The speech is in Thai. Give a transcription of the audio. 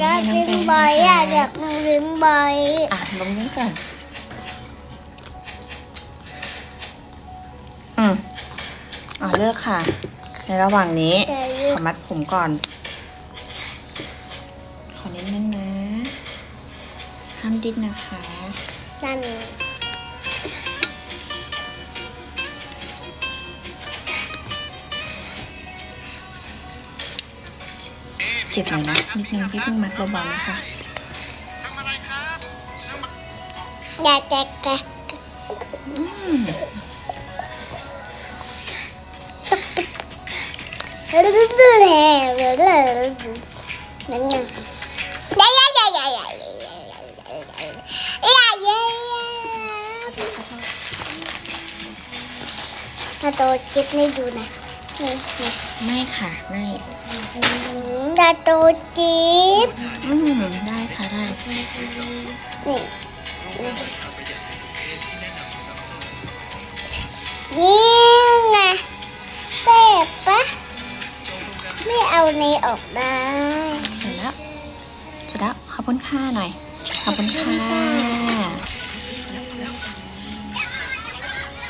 จะให้น้องดึงแป้งใบนะอะคะอยากดึงใบอะลงนี้ก่อนอืมอะเลือกค่ะ ในระหว่างนี้จะขอมัดผมก่อน ขอนิดนึงนะ ห้ามดิ้นนะคะนั่น จ็บหน่อยนะนิดนึงพี่เพิ่งมัดเบาๆนะคะอย่าแกะแกะอืมนั่นนั่นนั่นถ้าโตเก็บให้ดูนะ นี่นี่ไม่ค่ะไม่ถ้าโตจิ๊บอืมได้ค่ะได้นี่นี่ไงเจ็บปะไม่เอานี้ออกได้เสร็จแล้วเสร็จแล้วขอบคุณค่าหน่อยขอบคุณค่ะ